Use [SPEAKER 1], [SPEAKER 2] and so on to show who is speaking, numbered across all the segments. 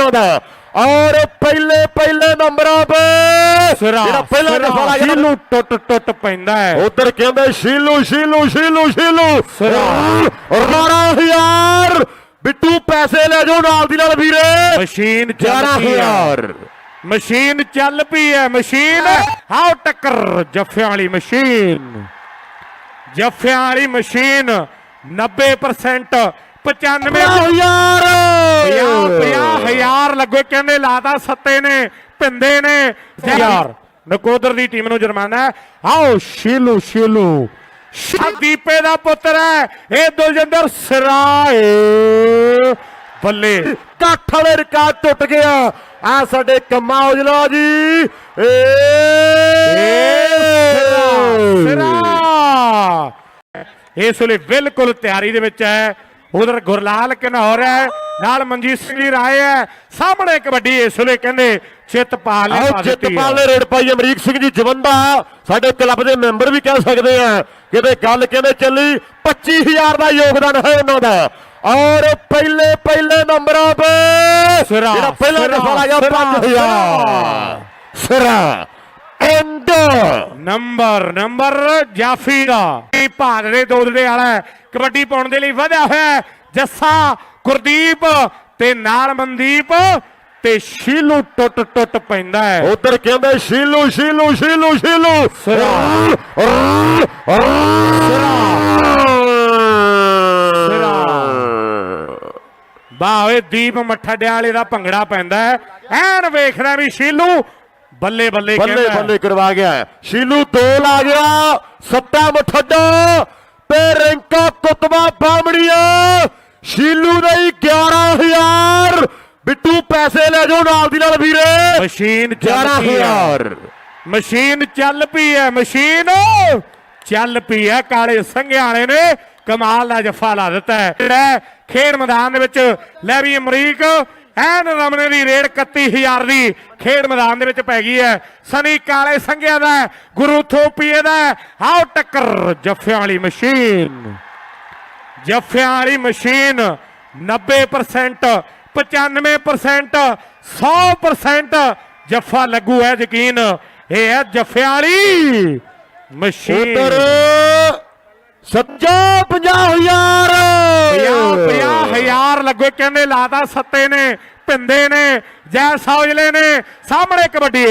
[SPEAKER 1] ਉਹਨਾਂ ਦਾ। ਔਰ ਪਹਿਲੇ ਪਹਿਲੇ ਨੰਬਰਾਂ 'ਤੇ
[SPEAKER 2] ਸਿਰਾ
[SPEAKER 1] ਜਿਹੜਾ ਪਹਿਲਾ ਦਫਾ ਲੱਗਾ
[SPEAKER 2] ਸ਼ੀਲੂ ਟੁੱਟ ਟੁੱਟ ਪੈਂਦਾ ਹੈ।
[SPEAKER 1] ਉਧਰ ਕਹਿੰਦੇ ਸ਼ੀਲੂ ਸ਼ੀਲੂ ਸ਼ੀਲੂ ਸ਼ੀਲੂ।
[SPEAKER 2] ਸਿਰਾ।
[SPEAKER 1] ਹਜ਼ਾਰ। ਬਿੱਟੂ ਪੈਸੇ ਲੈ ਜਾਓ ਨਾਲ ਦੀ ਨਾਲ ਵੀਰੇ।
[SPEAKER 2] ਮਸ਼ੀਨ ਚੱਲ ਪਈ ਹੈ।
[SPEAKER 1] 11000
[SPEAKER 2] ਮਸ਼ੀਨ ਚੱਲ ਪਈ ਹੈ ਮਸ਼ੀਨ। ਹਾਓ ਟੱਕਰ ਜੱਫਿਆਂ ਵਾਲੀ ਮਸ਼ੀਨ। ਜੱਫਿਆਂ ਵਾਲੀ ਮਸ਼ੀਨ 90% 95
[SPEAKER 1] ਹਜ਼ਾਰ।
[SPEAKER 2] 50 ਹਜ਼ਾਰ ਲੱਗੋ ਕਹਿੰਦੇ ਲਾਤਾ ਸੱਤੇ ਨੇ ਯਾਰ ਨਕੋਦਰ ਦੀ ਟੀਮ ਨੂੰ ਜੁਰਮਾਨਾ ਆਓ ਸ਼ੀਲੂ ਸ਼ੀਲੂ। ਦੀਪੇ ਦਾ ਪੁੱਤਰ ਹੈ। ਇਹ ਦੁਲਜਿੰਦਰ ਸਰਾਏ। ਬੱਲੇ।
[SPEAKER 1] ਕੱਠ ਵਾਲੇ ਰਿਕਾਰਡ ਟੁੱਟ ਗਿਆ ਆ। ਸਾਡੇ ਕੰਮਾ ਔਜਲਾ ਜੀ। ਏ
[SPEAKER 2] ਸਿਰਾ। ਇਸ ਵੇਲੇ ਬਿਲਕੁਲ ਤਿਆਰੀ ਦੇ ਵਿੱਚ ਹੈ। ਉਧਰ ਗੁਰਲਾਲ ਘਨੌਰ ਹੈ ਨਾਲ ਮਨਜੀਤ ਸਿੰਘ ਜੀ ਰਾਏ ਹੈ। ਸਾਹਮਣੇ ਕਬੱਡੀ ਇਸ ਵੇਲੇ ਕਹਿੰਦੇ ਚਿੱਤਪਾਲ ਨੇ
[SPEAKER 1] ਆਓ
[SPEAKER 2] ਪਾ ਦਿੱਤੀ
[SPEAKER 1] ਜਿੱਤਪਾਲ
[SPEAKER 2] ਹੈ।
[SPEAKER 1] ਨੇ ਰੇਡ ਪਾਈ ਅਮਰੀਕ ਸਿੰਘ ਜੀ ਜਵੰਦਾ ਸਾਡੇ ਕਲੱਬ ਦੇ ਮੈਂਬਰ ਵੀ ਕਹਿ ਸਕਦੇ ਆ ਕਿਤੇ ਗੱਲ ਕਹਿੰਦੇ ਚੱਲੀ? 25000 ਦਾ ਯੋਗਦਾਨ ਹੈ ਉਹਨਾਂ ਦਾ। ਔਰ ਪਹਿਲੇ ਪਹਿਲੇ ਨੰਬਰਾਂ 'ਤੇ ਜਿਹੜਾ ਪਹਿਲਾ ਲੱਗਾ
[SPEAKER 2] ਸਿਰਾ,
[SPEAKER 1] 5000 ਸਿਰਾ। ਐਂਡ
[SPEAKER 2] ਨੰਬਰ ਨੰਬਰ ਜਾਫੀ ਦਾ ਇਹ ਭਾਦੜੇ ਦੋਦੜੇ ਵਾਲਾ। ਕਬੱਡੀ ਪਾਉਣ ਦੇ ਲਈ ਵਧਿਆ ਹੋਇਆ। ਜੱਸਾ ਗੁਰਦੀਪ ਤੇ ਨਾਲ ਮਨਦੀਪ ਤੇ ਸ਼ੀਲੂ ਟੁੱਟ ਟੁੱਟ ਪੈਂਦਾ ਹੈ
[SPEAKER 1] ਉਧਰ ਕਹਿੰਦੇ ਸ਼ੀਲੂ ਸ਼ੀਲੂ ਸ਼ੀਲੂ ਸ਼ੀਲੂ
[SPEAKER 2] ਸਿਰਾ। ਸਿਰਾ। ਵਾਹ ਓਏ ਦੀਪ ਮੱਠਾ ਵਾਲੇ ਦਾ ਭੰਗੜਾ ਪੈਂਦਾ ਹੈ ਐਨ ਵੇਖਦਾ ਵੀ ਸ਼ੀਲੂ ਬੱਲੇ ਬੱਲੇ
[SPEAKER 1] ਬੱਲੇ। ਬੱਲੇ ਕਰਵਾ ਗਿਆ। ਸ਼ੀਲੂ ਦੋ ਲਾ ਗਿਆ। ਸੱਤਾ ਮਠੱਡਾ ਤੇ ਰਿੰਕਾ ਕੁਤਬਾ ਬਾਮੜੀਆ ਸ਼ੀਲੂ ਦੇ ਹੀ 11000 ਬਿੱਟੂ ਪੈਸੇ ਲੈ ਜਾਓ ਨਾਲ ਦੀ ਨਾਲ ਵੀਰੇ।
[SPEAKER 2] ਮਸ਼ੀਨ ਚੱਲ ਪਈ ਹੈ।
[SPEAKER 1] 11000
[SPEAKER 2] ਮਸ਼ੀਨ ਚੱਲ ਪਈ ਹੈ। ਮਸ਼ੀਨ ਚੱਲ ਪਈ ਹੈ। ਕਾਲੇ ਸੰਘਿਆਂ ਵਾਲੇ ਨੇ ਕਮਾਲ ਦਾ ਜੱਫਾ ਲਾ ਦਿੱਤਾ ਹੈ। ਖੇਡ ਮੈਦਾਨ ਦੇ ਵਿੱਚ ਲੈ ਵੀ ਅਮਰੀਕ ਐਨ ਰਮਨੇ ਦੀ ਰੇਡ 31000 ਦੀ ਖੇਡ ਮੈਦਾਨ ਦੇ ਵਿੱਚ ਪੈ ਗਈ ਹੈ। ਸਨੀ ਕਾਲੇ ਸੰਘਿਆਂ ਦਾ ਗੁਰੂ ਥੋਪੀਏ ਦਾ ਆਓ ਟੱਕਰ, ਜੱਫਿਆਂ ਵਾਲੀ ਮਸ਼ੀਨ। ਜੱਫਿਆਂ ਵਾਲੀ ਮਸ਼ੀਨ 90% 95% 100% ਜੱਫਾ ਲੱਗੂ ਹੈ ਯਕੀਨ। ਇਹ ਹੈ ਜੱਫਿਆਂ ਵਾਲੀ ਮਸ਼ੀਨ।
[SPEAKER 1] ਸੱਜਾ 50000
[SPEAKER 2] ਪੰਜਾਹ ਪੰਜਾਹ ਹਜ਼ਾਰ ਲੱਗੋ ਕਹਿੰਦੇ ਲਾਤਾ ਸੱਤੇ ਨੇ ਪਿੰਦੇ ਨੇ ਜੈ ਸੌਜਲੇ ਨੇ। ਸਾਹਮਣੇ ਕਬੱਡੀ।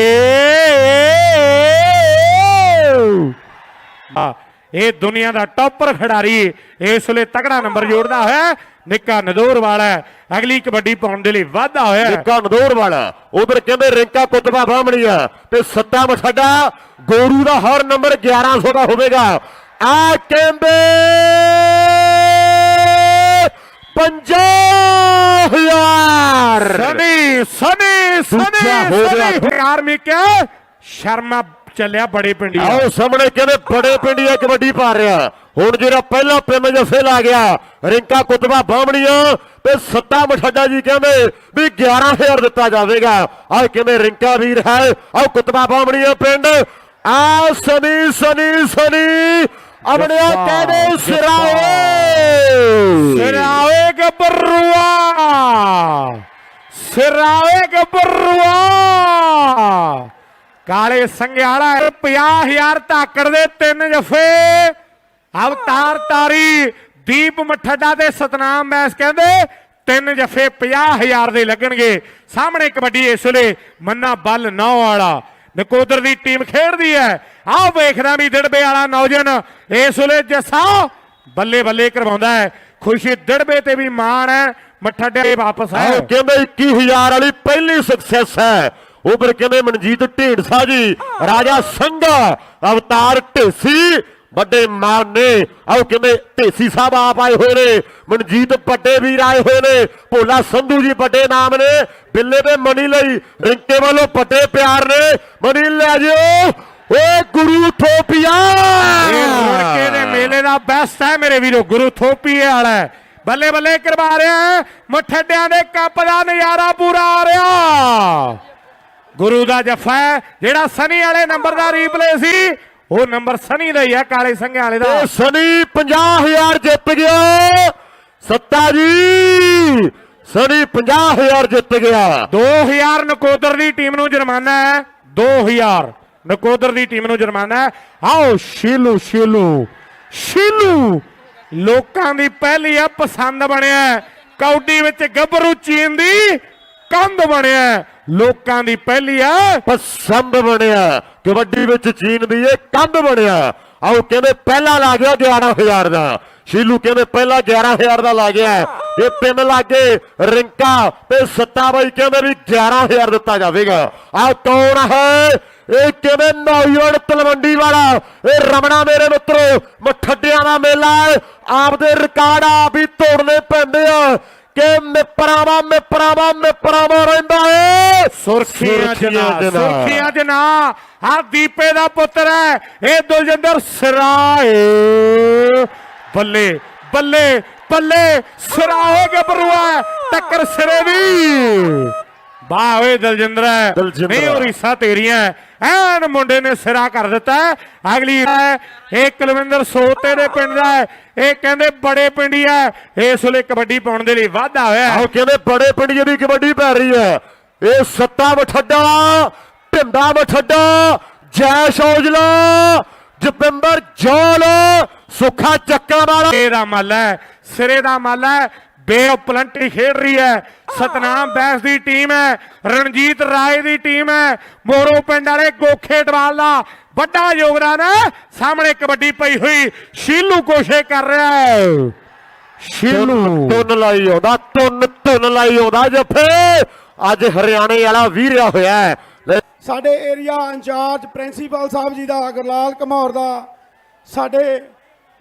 [SPEAKER 2] ਆ ਇਹ ਦੁਨੀਆ ਦਾ ਟੌਪਰ ਖਿਡਾਰੀ ਇਸ ਵੇਲੇ ਤਗੜਾ ਨੰਬਰ ਜੋੜਦਾ ਹੋਇਆ। ਨਿੱਕਾ ਨਦੌਰ ਵਾਲਾ। ਅਗਲੀ ਕਬੱਡੀ ਪਾਉਣ ਦੇ ਲਈ ਵਾਧਾ ਹੋਇਆ।
[SPEAKER 1] ਨਿੱਕਾ ਨਦੌਰ ਵਾਲਾ। ਉਧਰ ਕਹਿੰਦੇ ਰਿੰਕਾ ਕੁਤਬਾ ਬਾਹਮਣੀਆ। ਤੇ ਸੱਤਾ ਮਠੱਡਾ ਗੋਰੂ ਦਾ ਹਰ ਨੰਬਰ 1100 ਦਾ ਹੋਵੇਗਾ। ਆ ਕਹਿੰਦੇ 50000
[SPEAKER 2] ਸਨੀ ਸਨੀ ਸਨੀ
[SPEAKER 1] ਦੂਜਾ ਹੋ ਗਿਆ।
[SPEAKER 2] ਸਨੀ। ਆਰਮੀ ਕੇ ਸ਼ਰਮਾ ਚੱਲਿਆ ਬੜੇ ਪਿੰਡੀ
[SPEAKER 1] ਆਓ ਸਾਹਮਣੇ ਕਹਿੰਦੇ ਬੜੇ ਪਿੰਡੀਆ ਕਬੱਡੀ ਪਾ ਰਿਹਾ। ਹੁਣ ਜਿਹੜਾ ਪਹਿਲਾ ਪਿੰਡ ਜੱਫੇ ਲਾ ਗਿਆ ਰਿੰਕਾ ਕੁਤਬਾ ਬਾਹਮਣੀਆ ਤੇ ਸੱਤਾ ਮਠੱਡਾ ਜੀ ਕਹਿੰਦੇ ਵੀ 11000 ਦਿੱਤਾ ਜਾਵੇਗਾ। ਆਹ ਕਹਿੰਦੇ ਰਿੰਕਾ ਵੀਰ ਹੈ ਆਓ ਕੁਤਬਾ ਬਾਹਮਣੀਆ ਪਿੰਡ। ਆ ਸਨੀ ਸਨੀ ਸਨੀ
[SPEAKER 2] ਜੱਫਾ,
[SPEAKER 1] ਕਹਿੰਦੇ ਸਿਰਾਏ
[SPEAKER 2] ਸਿਰਾਵੇ ਗੱਭਰੂਆ ਸਿਰਾਵੇ ਗੱਭਰੂਆ ਕਾਲੇ ਸੰਘਿਆੜਾ 50000 ਧਾਕੜ ਦੇ ਤਿੰਨ ਜਫੇ ਅਵਤਾਰ ਤਾਰੀ ਦੀਪ ਮਠੱਡਾ ਤੇ ਸਤਨਾਮ ਬੈਸ ਕਹਿੰਦੇ ਤਿੰਨ ਜਫੇ 50000 ਦੇ ਲੱਗਣਗੇ ਸਾਹਮਣੇ ਕਬੱਡੀ ਇਸ ਵੇਲੇ ਮੰਨਾ ਬੱਲ ਨੌ ਵਾਲਾ ਨਕੋਦਰ ਦੀ ਟੀਮ ਖੇਡਦੀ ਹੈ। ਆਹ ਵੇਖਦਾ ਵੀ ਦਿੜਬੇ ਵਾਲਾ ਨੌਜਵਾਨ ਇਸ ਵੇਲੇ ਜੱਸਾ ਬੱਲੇ ਬੱਲੇ ਕਰਵਾਉਂਦਾ ਹੈ। ਖੁਸ਼ੀ ਦਿੜਬੇ ਤੇ ਵੀ ਮਾਣ ਹੈ। ਮੱਠਾ ਮਠੱਡੇ ਵਾਪਸ ਹੈ।
[SPEAKER 1] ਆਓ ਕਹਿੰਦੇ 21000 ਵਾਲੀ ਪਹਿਲੀ ਸਕਸੈਸ ਹੈ। ਉਪਰ ਕਹਿੰਦੇ ਮਨਜੀਤ ਢੇਂਡਸਾ ਜੀ, ਰਾਜਾ ਸੰਘਾ, ਅਵਤਾਰ ਢੇਸੀ ਵੱਡੇ ਮਾਨ ਨੇ। ਆਓ ਕਿਵੇਂ ਢੇਸੀ ਸਾਹਿਬ ਆਪ ਆਏ ਹੋਏ ਨੇ। ਮਨਜੀਤ ਵੱਡੇ ਵੀਰ ਆਏ ਹੋਏ ਨੇ। ਭੋਲਾ ਸੰਧੂ ਜੀ ਵੱਡੇ ਨਾਮ ਨੇ। ਬਿੱਲੇ ਦੇ ਮਣੀ ਲਈ ਰਿੰਕੇ ਵੱਲੋਂ ਵੱਡੇ ਪਿਆਰ ਨੇ। ਮਣੀ ਲੈ ਜਿਓ। ਓਏ ਗੁਰੂ ਥੋਪੀਆ
[SPEAKER 2] ਇਹ ਰੁੜਕੇ ਦੇ ਮੇਲੇ ਦਾ ਬੈਸਟ ਹੈ ਮੇਰੇ ਵੀਰੋ। ਗੁਰੂ ਥੋਪੀਏ ਵਾਲਾ ਬੱਲੇ ਬੱਲੇ ਕਰਵਾ ਰਿਹਾ ਹੈ। ਮਠੱਡਿਆਂ ਦੇ ਕੱਪ ਦਾ ਨਜ਼ਾਰਾ ਪੂਰਾ ਆ ਰਿਹਾ। ਗੁਰੂ ਦਾ ਜਫਾ ਜਿਹੜਾ ਸਨੀ ਵਾਲੇ ਨੰਬਰ ਦਾ ਰੀਪਲੇ ਸੀ ਉਹ ਨੰਬਰ ਸਨੀ ਦਾ ਹੀ ਹੈ ਕਾਲੇ ਸੰਘਿਆਂ ਵਾਲੇ ਦਾ।
[SPEAKER 1] ਤੇ ਸਨੀ 50000 ਜਿੱਤ ਗਿਆ। ਸੱਤਾ ਜੀ ਸਨੀ 50000 ਜਿੱਤ ਗਿਆ।
[SPEAKER 2] 2000 ਨਕੋਦਰ ਦੀ ਟੀਮ ਨੂੰ ਜੁਰਮਾਨਾ ਹੈ। 2000 ਨਕੋਦਰ ਦੀ ਟੀਮ ਨੂੰ ਜੁਰਮਾਨਾ ਹੈ। ਆਓ ਸ਼ੀਲੂ ਸ਼ੀਲੂ ਸ਼ੀਲੂ। ਲੋਕਾਂ ਦੀ ਪਹਿਲੀ ਆ ਪਸੰਦ ਬਣਿਆ। ਕੌਡੀ ਵਿੱਚ ਗੱਭਰੂ ਚੀਨ ਦੀ ਕੰਧ ਬਣਿਆ। ਲੋਕਾਂ ਦੀ ਪਹਿਲੀ ਆ।
[SPEAKER 1] ਪਸੰਦ ਬਣਿਆ, ਕਬੱਡੀ ਵਿੱਚ ਚੀਨ ਦੀ ਇਹ ਕੰਧ ਬਣਿਆ। ਆਓ ਕਹਿੰਦੇ ਪਹਿਲਾ ਲਾ ਗਿਆ 11000 ਦਾ। ਸ਼ੀਲੂ ਕਹਿੰਦੇ ਪਹਿਲਾ 11000 ਦਾ ਲਾ ਗਿਆ। ਇਹ ਤਿੰਨ ਲਾਗੇ, ਰਿੰਕਾ ਤੇ ਸੱਤਾ ਬਾਈ ਕਹਿੰਦੇ ਵੀ 11000 ਦਿੱਤਾ ਜਾਵੇਗਾ। ਆਹ ਕੌਣ ਹੈ? ਇਹ ਕਿਵੇਂ ਨੌਜਵਾਨ ਤਲਵੰਡੀ ਵਾਲਾ। ਇਹ ਰਮਣਾ ਮੇਰੇ ਮਿੱਤਰੋ ਮਠੱਡਿਆਂ ਦਾ ਮੇਲਾ ਆਪਦੇ ਰਿਕਾਰਡ ਆਪ ਹੀ ਤੋੜਨੇ ਪੈਂਦੇ ਆ। ਕਿ ਮਿਪਰਾਵਾ ਮਿਪਰਾਵਾ ਮਿਪਰਾਵਾ ਰਹਿੰਦਾ ਏ।
[SPEAKER 2] ਸੁਰਖੀਆਂ ਜਨਾ। ਸੁਰਖੀਆਂ ਜਨਾ ਆ ਦੀਪੇ ਦਾ ਪੁੱਤਰ ਹੈ ਇਹ ਦੁਲਜਿੰਦਰ ਸਰਾਏ। ਬੱਲੇ ਬੱਲੇ ਬੱਲੇ ਸਰਾਏ ਗੱਭਰੂਆ ਟੱਕਰ ਸਿਰੇ ਦੀ। ਵਾਹ ਓਏ ਦਲਜਿੰਦਰ। ਨਹੀਂ ਉਹ ਰੀਸਾਂ ਤੇਰੀਆਂ ਐਨ ਮੁੰਡੇ ਨੇ ਸਿਰਾ ਕਰ ਦਿੱਤਾ। ਅਗਲੀ ਇਹ ਕੁਲਵਿੰਦਰ ਸੋਤੇ ਦੇ ਪਿੰਡ ਦਾ ਹੈ। ਇਹ ਕਹਿੰਦੇ ਬੜੇ ਪਿੰਡੀ ਹੈ ਇਸ ਵੇਲੇ ਕਬੱਡੀ ਪਾਉਣ ਦੇ ਲਈ ਵਾਧਾ ਹੋਇਆ ਹੈ।
[SPEAKER 1] ਆਓ ਕਹਿੰਦੇ ਬੜੇ ਪਿੰਡ ਦੀ ਕਬੱਡੀ ਪੈ ਰਹੀ ਹੈ। ਇਹ ਸੱਤਾ ਮਠੱਡਾ ਢਿੰਦਾ ਮਠੱਡਾ ਜੈਸ਼ ਔਜਲਾ ਜਪਿੰਦਰ ਜੋਲ ਸੁੱਖਾ ਚੱਕਾ ਵਾਲਾ
[SPEAKER 2] ਸਿਰੇ ਦਾ ਮੱਲ ਹੈ। ਸਿਰੇ ਦਾ ਮੱਲ ਹੈ। ਬੇਉਪਲੰਟੀ ਖੇਡ ਰਹੀ ਹੈ। ਸਤਨਾਮ ਬੈਸ ਦੀ ਟੀਮ ਹੈ ਰਣਜੀਤ ਰਾਏ ਦੀ ਟੀਮ ਹੈ। ਮੋਰੋ ਪਿੰਡ ਵਾਲੇ ਗੋਖੇ ਦਾ ਵੱਡਾ ਯੋਗਦਾਨ ਹੈ। ਸਾਹਮਣੇ ਕਬੱਡੀ ਪਈ ਹੋਈ ਸ਼ੀਲੂ ਕੋਸ਼ੇ ਕਰ ਰਿਹਾ ਹੈ। ਸ਼ੀਲੂ।
[SPEAKER 1] ਤੁੰਨ ਲਾਈ ਆਉਂਦਾ ਤੁੰਨ ਤੁੰਨ ਲਾਈ ਆਉਂਦਾ ਜੱਫੇ ਅੱਜ ਹਰਿਆਣੇ ਵਾਲਾ ਵੀਰਿਆ ਹੋਇਆ ਹੈ। ਲੈ,
[SPEAKER 3] ਸਾਡੇ area incharge principal Sahib ji ਦਾ ਗੁਰਲਾਲ ਘਮੌਰ ਦਾ ਸਾਡੇ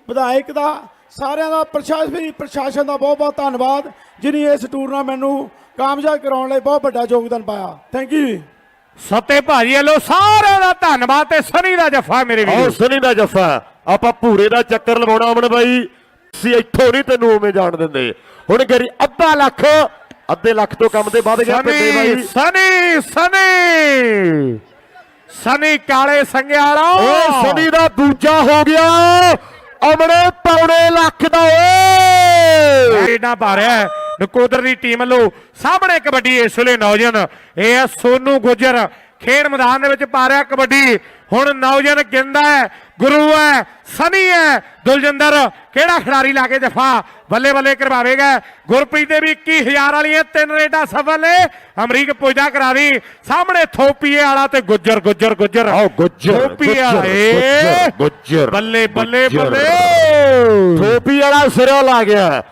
[SPEAKER 3] ਵਿਧਾਇਕ ਦਾ ਸਾਰਿਆਂ ਦਾ ਪ੍ਰਸ਼ਾਸਨੀ ਪ੍ਰਸ਼ਾਸਨ ਦਾ ਬਹੁਤ ਬਹੁਤ ਧੰਨਵਾਦ ਜਿਨੀ ਇਸ ਟੂਰਨਾਮੈਂਟ ਨੂੰ ਕਾਮਯਾਬ ਕਰਾਉਣ ਲਈ ਬਹੁਤ ਵੱਡਾ ਯੋਗਦਾਨ ਪਾਇਆ। ਥੈਂਕ ਯੂ
[SPEAKER 2] ਸੱਤੇ ਭਾਜੀ ਵੱਲੋਂ ਸਾਰਿਆਂ ਦਾ ਧੰਨਵਾਦ ਤੇ ਸਨੀ ਦਾ ਜੱਫਾ ਮੇਰੇ ਵੀਰੋ।
[SPEAKER 1] ਸਨੀ ਦਾ ਜੱਫਾ। ਆਪਾਂ ਭੂਰੇ ਦਾ ਚੱਕਰ ਲਵਾਉਣਾ ਅਮਨ ਬਾਈ। ਸੀ ਇੱਥੋਂ ਨਹੀਂ ਤੈਨੂੰ ਉਵੇਂ ਜਾਣ ਦਿੰਦੇ। ਹੁਣ ਗਰੀ ਅੱਧਾ ਲੱਖ ਅੱਧੇ ਲੱਖ ਤੋਂ ਕੰਮ ਤੇ ਵੱਧ ਗਿਆ
[SPEAKER 2] ਸਨੀ
[SPEAKER 1] ਬਾਈ।
[SPEAKER 2] ਸਨੀ ਸਨੀ ਸਨੀ। ਕਾਲੇ ਸੰਗਿਆਲਾ
[SPEAKER 1] ਓਏ ਸਨੀ ਦਾ ਦੂਜਾ ਹੋ ਗਿਆ। ਅਮਨੇ ਪੌਣੇ ਲੱਖ ਦਾ ਓਏ
[SPEAKER 2] ਰੇਡਾਂ ਪਾ ਰਿਹਾ ਨਕੋਦਰ ਦੀ ਟੀਮ ਵੱਲੋਂ ਸਾਹਮਣੇ ਕਬੱਡੀ ਇਸ ਵੇਲੇ ਨੌਜਵਾਨ, ਇਹ ਹੈ ਸੋਨੂ ਗੁੱਜਰ। ਖੇਡ ਮੈਦਾਨ ਦੇ ਵਿੱਚ ਪਾ ਰਿਹਾ ਕਬੱਡੀ। ਹੁਣ ਨੌਜਵਾਨ ਗਿੰਦਾ ਹੈ ਗੁਰੂ ਹੈ ਸਨੀ ਹੈ। ਦੁਲਜਿੰਦਰ ਕਿਹੜਾ ਖਿਡਾਰੀ ਲਾ ਕੇ ਜਫਾ? ਬੱਲੇ ਬੱਲੇ ਕਰਵਾਵੇਗਾ। ਗੁਰਪ੍ਰੀਤ ਦੇ ਵੀ 21000 ਵਾਲੀਆਂ ਤਿੰਨ ਰੇਡਾਂ ਸਫਲ ਨੇ। ਅਮਰੀਕ ਪੁੱਜਦਾ ਕਰਾ ਦੀ। ਸਾਹਮਣੇ ਥੋਪੀਏ ਵਾਲਾ ਤੇ ਗੁੱਜਰ ਗੁੱਜਰ ਗੁੱਜਰ।
[SPEAKER 1] ਆਓ ਗੁੱਜਰ,
[SPEAKER 2] ਥੋਪੀਏ ਵਾਲੇ।
[SPEAKER 1] ਗੁੱਜਰ,
[SPEAKER 2] ਬੱਲੇ ਬੱਲੇ। ਬੱਲੇ।
[SPEAKER 1] ਟੋਪੀ ਵਾਲਾ ਸਿਰਾ ਲਾ ਗਿਆ।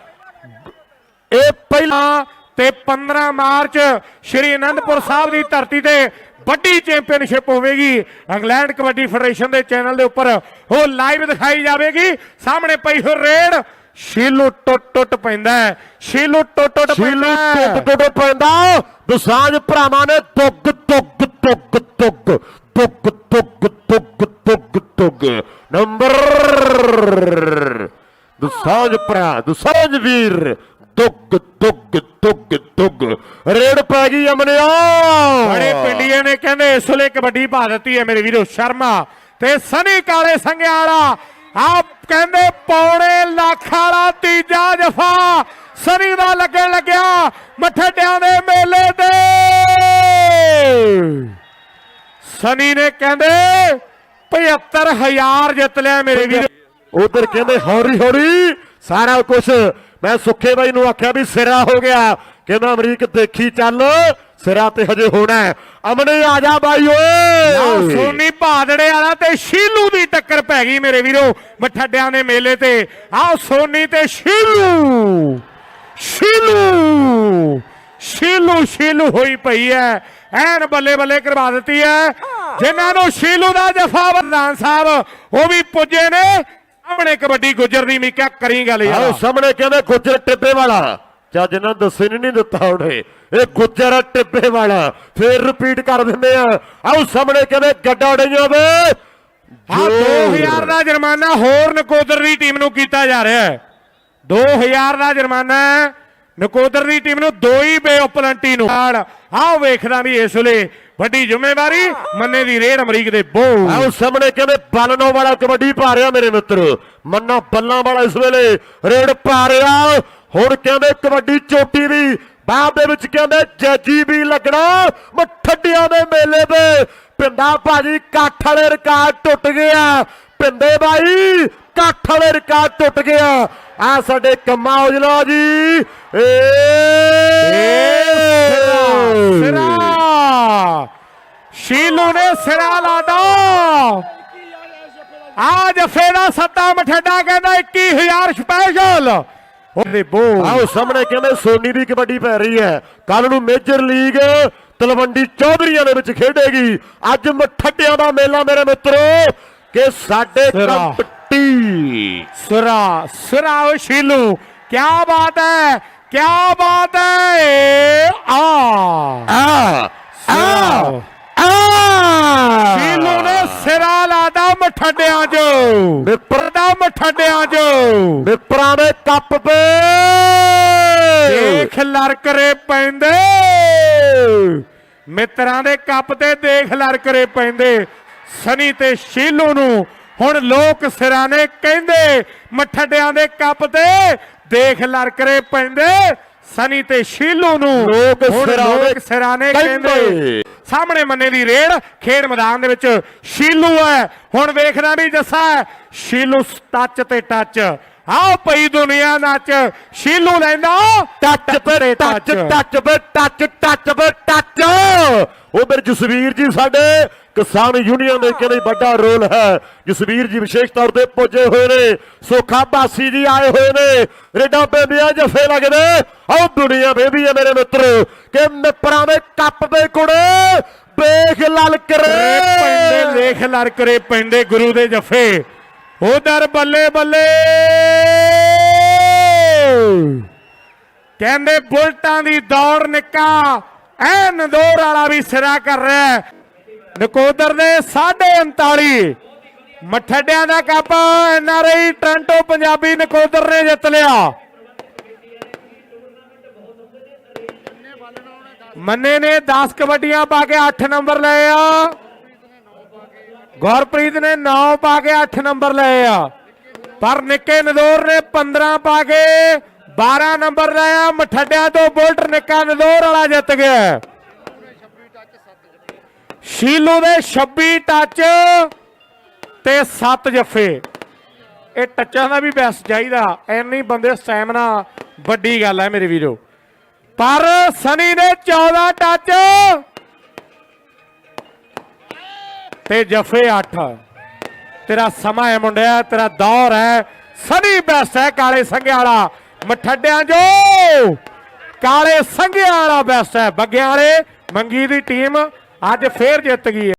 [SPEAKER 1] ਇਹ ਪਹਿਲਾਂ
[SPEAKER 2] ਤੇ 15 ਮਾਰਚ ਸ਼੍ਰੀ ਅਨੰਦਪੁਰ ਸਾਹਿਬ ਦੀ ਧਰਤੀ ਤੇ ਵੱਡੀ ਚੈਂਪੀਅਨਸ਼ਿਪ ਹੋਵੇਗੀ। ਇੰਗਲੈਂਡ ਕਬੱਡੀ ਫੈਡਰੇਸ਼ਨ ਦੇ ਚੈਨਲ ਦੇ ਉੱਪਰ ਉਹ ਲਾਈਵ ਦਿਖਾਈ ਜਾਵੇਗੀ। ਸਾਹਮਣੇ ਪਈ ਹੋਈ ਰੇਡ। ਸ਼ੀਲੂ ਟੁੱਟ ਟੁੱਟ ਪੈਂਦਾ ਹੈ। ਸ਼ੀਲੂ ਟੁੱਟ ਟੁੱਟ
[SPEAKER 1] ਸ਼ੀਲੂ
[SPEAKER 2] ਪੈਂਦਾ ਹੈ।
[SPEAKER 1] ਟੁੱਟ ਟੁੱਟ ਪੈਂਦਾ ਦਸਾਂਝ ਭਰਾਵਾਂ ਨੇ ਤੁੱਗ ਤੁੱਗ ਤੁੱਗ ਤੁੱਗ ਤੁੱਗ ਤੁੱਗ ਤੁੱਗ ਤੁੱਗ ਤੁੱਗ ਨੰਬਰ ਦਸਾਂਝ ਭਰਾ ਦਸਾਂਝ ਵੀਰ। ਤੁੱਗ ਤੁੱਗ ਤੁੱਗ ਤੁੱਗ ਰੇਡ ਪੈ ਗਈ ਅਮਨਿਆ।
[SPEAKER 2] ਬੜੇ ਪਿੰਡੀਏ ਨੇ ਕਹਿੰਦੇ ਇਸ ਵੇਲੇ ਕਬੱਡੀ ਪਾ ਦਿੱਤੀ ਹੈ ਮੇਰੇ ਵੀਰੋ ਸ਼ਰਮਾ ਤੇ ਸਨੀ ਕਾਲੇ ਸੰਗਿਆ ਵਾਲਾ। ਆਪ ਕਹਿੰਦੇ ਪੌਣੇ ਲੱਖ ਵਾਲਾ ਤੀਜਾ ਜਫਾ ਸਨੀ ਦਾ ਲੱਗਣ ਲੱਗਿਆ ਮਠੜਿਆਂ ਦੇ ਮੇਲੇ ਤੇ। ਸਨੀ ਨੇ ਕਹਿੰਦੇ 75000 ਜਿੱਤ ਲਿਆ ਮੇਰੇ ਵੀਰ।
[SPEAKER 1] ਉਧਰ ਕਹਿੰਦੇ ਹੌਰੀ ਹੌਰੀ ਸਾਰਾ ਕੁਝ ਮੈਂ ਸੁੱਖੇ ਬਾਈ ਨੂੰ ਆਖਿਆ ਵੀ ਸਿਰਾ ਹੋ ਗਿਆ। ਕਹਿੰਦਾ ਅਮਰੀਕ ਦੇਖੀ ਚੱਲ ਸਿਰਾ ਤੇ ਹਜੇ ਹੋਣਾ। ਅਮਨੇ ਆ ਜਾ ਬਾਈ ਓਏ।
[SPEAKER 2] ਸੋਨੀ ਭਾਦੜੇ ਵਾਲਾ ਤੇ ਸ਼ੀਲੂ ਦੀ ਟੱਕਰ ਪੈ ਗਈ ਮੇਰੇ ਵੀਰੋ ਮਠੱਡਿਆਂ ਦੇ ਮੇਲੇ ਤੇ। ਆਹ ਸੋਨੀ ਤੇ ਸ਼ੀਲੂ। ਸ਼ੀਲੂ। ਸ਼ੀਲੂ ਸ਼ੀਲੂ ਹੋਈ ਪਈ ਐ। ਐਨ ਬੱਲੇ ਬੱਲੇ ਕਰਵਾ ਦਿੱਤੀ ਐ। ਜਿਨ੍ਹਾਂ ਨੂੰ ਸ਼ੀਲੂ ਦਾ ਜਫਾ ਪ੍ਰਧਾਨ ਸਾਹਿਬ ਉਹ ਵੀ ਪੁੱਜੇ ਨੇ। ਸਾਹਮਣੇ ਕਬੱਡੀ ਗੁੱਜਰ ਦੀ ਮੀਕਾ ਕਰੀ ਗੱਲ ਯਾਰ
[SPEAKER 1] ਸਾਹਮਣੇ ਕਹਿੰਦੇ ਗੁੱਜਰ ਟਿੱਬੇ ਵਾਲਾ। ਚੱਜ ਨਾਲ ਦੱਸੇ ਨਹੀਂ ਦਿੱਤਾ ਉਹਨੇ। ਇਹ ਗੁੱਜਰ ਟਿੱਬੇ ਵਾਲਾ। ਫੇਰ ਰਿਪੀਟ ਕਰ ਦਿੰਦੇ ਆ। ਆਓ ਸਾਹਮਣੇ ਕਹਿੰਦੇ ਗੱਡਾ ਡਈਆਂ ਵੇ
[SPEAKER 2] ਆ 2000 ਦਾ ਜੁਰਮਾਨਾ ਹੋਰ ਨਕੋਦਰ ਦੀ ਟੀਮ ਨੂੰ ਕੀਤਾ ਜਾ ਰਿਹਾ ਹੈ। 2000 ਦਾ ਜੁਰਮਾਨਾ। ਨਕੋਦਰ ਦੀ ਟੀਮ ਨੂੰ ਦੋ ਹੀ ਬੇਉਪਲੰਟੀ ਨੂੰ। ਆਓ ਵੇਖਦਾ ਵੀ ਇਸ ਵੇਲੇ ਵੱਡੀ ਜ਼ਿੰਮੇਵਾਰੀ ਮੰਨੇ ਦੀ ਰੇਡ ਅਮਰੀਕ ਦੇ ਬੋ।
[SPEAKER 1] ਆਓ ਸਾਹਮਣੇ ਕਹਿੰਦੇ ਬਲਨੋ ਵਾਲਾ ਕਬੱਡੀ ਪਾ ਰਿਹਾ ਮੇਰੇ ਮਿੱਤਰ। ਮੰਨਾ ਬੱਲਾਂ ਵਾਲਾ ਇਸ ਵੇਲੇ ਰੇਡ ਪਾ ਰਿਹਾ। ਹੁਣ ਕਹਿੰਦੇ ਕਬੱਡੀ ਚੋਟੀ ਦੀ ਬਾਹ ਦੇ ਵਿੱਚ ਕਹਿੰਦੇ ਜੱਜੀ ਵੀ ਲੱਗਣਾ। ਮਠੱਡਿਆਂ ਦੇ ਮੇਲੇ ਤੇ ਪਿੰਡਾ ਭਾਜੀ ਕਾਠ ਵਾਲੇ ਰਿਕਾਰਡ ਟੁੱਟ ਗਿਆ ਪਿੰਦੇ ਬਾਈ, ਕਾਠ ਵਾਲੇ ਰਿਕਾਰਡ ਟੁੱਟ ਗਿਆ ਆ। ਸਾਡੇ ਕੰਮਾ ਔਜਲਾ ਜੀ ਏ
[SPEAKER 2] ਸਿਰਾ ਲਾਦਾ ਆ ਜਫੇ ਦਾ ਸੱਤਾ ਮਠੱਡਾ ਕਹਿੰਦਾ 21000 ਸਪੈਸ਼ਲ ਉਹਦੇ ਬੋ।
[SPEAKER 1] ਆਓ ਸਾਹਮਣੇ ਕਹਿੰਦੇ ਸੋਨੀ ਦੀ ਕਬੱਡੀ ਪੈ ਰਹੀ ਹੈ। ਕੱਲ ਨੂੰ ਮੇਜਰ ਲੀਗ ਤਲਵੰਡੀ ਚੌਧਰੀਆਂ ਦੇ ਵਿੱਚ ਖੇਡੇਗੀ। ਅੱਜ ਮਠੱਡਿਆਂ ਦਾ ਮੇਲਾ ਮੇਰੇ ਮਿੱਤਰੋ ਕਿ ਸਾਡੇ। ਕੰਪਟੀ।
[SPEAKER 2] ਸਿਰਾ ਸਿਰਾ ਉਹ ਸ਼ੀਲੂ ਕੀ ਬਾਤ ਹੈ ਕੀ ਬਾਤ ਹੈ। ਆ।
[SPEAKER 1] ਆ ਆ।
[SPEAKER 2] ਸ਼ੀਲੂ ਨੇ ਸਿਰਾ ਲਾਦਾ ਮਠੱਡਿਆਂ 'ਚ।
[SPEAKER 1] ਵਿਪਰ
[SPEAKER 2] ਦਾ ਮਠੱਡਿਆਂ 'ਚ।
[SPEAKER 1] ਵਿਪਰਾਂ ਦੇ ਕੱਪ ਪੇ
[SPEAKER 2] ਦੇਖ ਲੜਕਰੇ ਪੈਂਦੇ। ਮਿੱਤਰਾਂ ਦੇ ਕੱਪ ਤੇ ਦੇਖ ਲੜਕਰੇ ਪੈਂਦੇ। ਸਨੀ ਤੇ ਸ਼ੀਲੂ ਨੂੰ ਹੁਣ ਲੋਕ ਸਿਰਾਂ ਨੇ ਕਹਿੰਦੇ ਮਠੱਡਿਆਂ ਦੇ ਕੱਪ ਤੇ ਦੇਖ ਲੜਕਰੇ ਪੈਂਦੇ। ਸਨੀ ਤੇ ਸ਼ੀਲੂ ਨੂੰ
[SPEAKER 1] ਲੋਕ ਸਿਰਾਂ ਨੇ
[SPEAKER 2] ਕਹਿੰਦੇ। ਸਾਹਮਣੇ ਮੰਨੇ ਦੀ ਰੇਡ ਖੇਡ ਮੈਦਾਨ ਦੇ ਵਿੱਚ ਸ਼ੀਲੂ ਹੈ। ਹੁਣ ਵੇਖਣਾ ਵੀ ਜੱਸਾ। ਸ਼ੀਲੂ ਟੱਚ ਤੇ ਟੱਚ। ਆਹ ਪਈ ਦੁਨੀਆ ਨੱਚ ਸ਼ੀਲੂ ਲੈਂਦਾ।
[SPEAKER 1] ਟੱਚ ਪੇ ਟੱਚ। ਟੱਚ ਪੇ ਟੱਚ ਟੱਚ ਪੇ ਟੱਚ। ਉਹ ਮੇਰੇ ਜਸਵੀਰ ਜੀ ਸਾਡੇ ਕਿਸਾਨ ਯੂਨੀਅਨ ਦੇ ਕਹਿੰਦੇ ਵੱਡਾ ਰੋਲ ਹੈ? ਜਸਵੀਰ ਜੀ ਵਿਸ਼ੇਸ਼ ਤੌਰ ਤੇ ਪੁੱਜੇ ਹੋਏ ਨੇ। ਸੋਖਾ ਬਾਸੀ ਜੀ ਆਏ ਹੋਏ ਨੇ। ਰੇਡਾ ਬੇਬੀਆਂ ਜਫੇ ਲੱਗਦੇ। ਆਹ ਦੁਨੀਆ ਬੇਬੀ ਹੈ ਮੇਰੇ ਮਿੱਤਰੋ। ਕਿ ਮਿੱਪਰਾਂ ਦੇ ਕੱਪ ਦੇ ਕੁੜੇ ਵੇਖ ਲਲ
[SPEAKER 2] ਰੇ। ਪੈਂਦੇ
[SPEAKER 1] ਕਰੇ
[SPEAKER 2] ਲੇਖ ਲੜਕਰੇ ਪੈਂਦੇ ਗੁਰੂ ਦੇ ਜਫੇ। ਉਧਰ ਬੱਲੇ ਬੱਲੇ। ਕਹਿੰਦੇ ਬੁਲਟਾਂ ਦੀ ਦੌੜ ਨਿੱਕਾ। ਐ ਨੰਦੋਰ ਵਾਲਾ ਵੀ ਸਿਰਾ ਕਰ ਰਿਹਾ ਨਕੋਦਰ ਦੇ 39 ਮਠੱਡਿਆਂ ਦਾ cup NRI Toronto Punjabi Nakodar ਨੇ ਜਿੱਤ ਲਿਆ। ਮੰਨੇ ਨੇ 10 ਕਬੱਡੀਆਂ ਪਾ ਕੇ 8 ਨੰਬਰ ਲਏ ਆ। ਗੁਰਪ੍ਰੀਤ ਨੇ 9 ਪਾ ਕੇ 8 ਨੰਬਰ ਲਏ ਆ। ਪਰ ਨਿੱਕੇ ਨਦੌਰ ਨੇ 15 ਪਾ ਕੇ 12 ਨੰਬਰ ਲਾਇਆ ਮਠੱਡਿਆਂ ਤੋਂ ਬੁਲਟ ਨਿੱਕਾ ਨਦੌਰ ਵਾਲਾ ਜਿੱਤ ਗਿਆ। ਸ਼ੀਲੂ ਦੇ 26 ਟੱਚ ਤੇ 7 ਜੱਫੇ। ਇਹ ਟੱਚਾਂ ਦਾ ਵੀ ਬੈਸਟ ਚਾਹੀਦਾ। ਐਨੀ ਬੰਦੇ ਸਟੈਮਨਾ ਵੱਡੀ ਗੱਲ ਹੈ ਮੇਰੇ ਵੀਰੋ। ਪਰ ਸਨੀ ਦੇ 14 ਟੱਚ ਤੇ ਜਫੇ 8 ਤੇਰਾ ਸਮਾਂ ਹੈ ਮੁੰਡਿਆ, ਤੇਰਾ ਦੌਰ ਹੈ। ਸਨੀ ਬੈਸਟ ਹੈ, ਕਾਲੇ ਸੰਘਿਆ ਵਾਲਾ। ਮਠੱਡਿਆਂ ਜੋ ਕਾਲੇ ਸੰਘਿਆ ਵਾਲਾ ਬੈਸਟ ਹੈ। ਬੱਗਿਆਂ ਵਾਲੇ, ਮੰਗੀ ਦੀ ਟੀਮ ਅੱਜ ਫੇਰ ਜਿੱਤ ਗਈ ਹੈ।